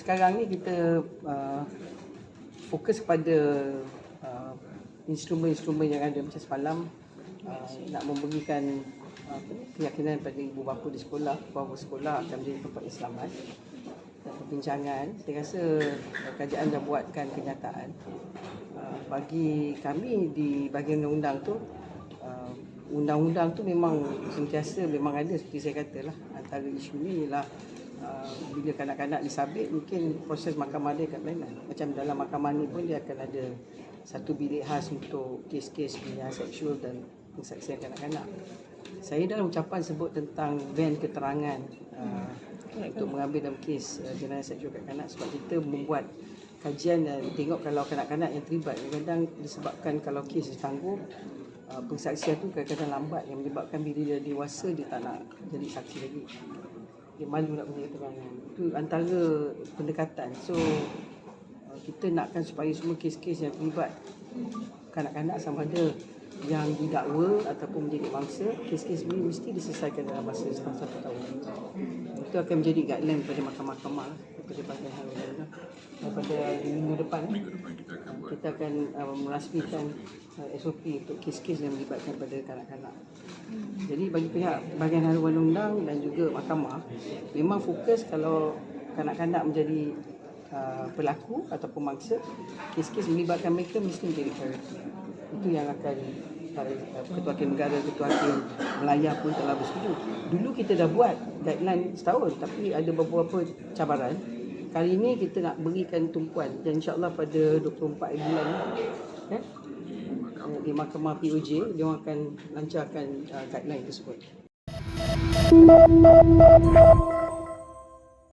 sekarang ni kita uh, fokus kepada uh, instrumen-instrumen yang ada macam semalam uh, nak memberikan uh, keyakinan pada ibu bapa di sekolah bahawa sekolah akan menjadi tempat Islaman dan perbincangan. Saya rasa uh, kerajaan dah buatkan kenyataan uh, bagi kami di bahagian undang-undang tu uh, undang-undang tu memang sentiasa memang ada seperti saya katalah antara isu ni ialah uh, bila kanak-kanak disabit mungkin proses mahkamah dia akan berlainan macam dalam mahkamah ni pun dia akan ada satu bilik khas untuk kes-kes kejahatan seksual dan pensaksian kanak-kanak. Saya dalam ucapan sebut tentang van keterangan uh, untuk mengambil dalam kes uh, jenayah seksual kanak-kanak sebab kita membuat kajian dan tengok kalau kanak-kanak yang terlibat. Kadang-kadang disebabkan kalau kes ditangguh uh, pensaksian tu kadang-kadang lambat yang menyebabkan bila dia dewasa dia tak nak jadi saksi lagi dia malu nak punya keterangan. Itu antara pendekatan. So uh, kita nakkan supaya semua kes-kes yang terlibat kanak-kanak sama ada yang didakwa ataupun menjadi mangsa kes-kes ini mesti diselesaikan dalam masa setengah satu tahun. Itu akan menjadi guideline pada mahkamah-mahkamah kepada bagian hal undang pada minggu depan. Minggu depan kita akan uh, merasmikan uh, SOP untuk kes-kes yang melibatkan pada kanak-kanak. Jadi bagi pihak bahagian haluan undang dan juga mahkamah memang fokus kalau kanak-kanak menjadi uh, pelaku atau pemangsa kes-kes melibatkan mereka mesti menjadi prioriti. Itu yang akan uh, Ketua Hakim Negara, Ketua Hakim Melaya pun telah bersetuju. Dulu kita dah buat guideline setahun tapi ada beberapa cabaran. Kali ini kita nak berikan tumpuan dan insyaAllah pada 24 bulan ni, eh, di Mahkamah POJ dia akan lancarkan uh, guideline tersebut.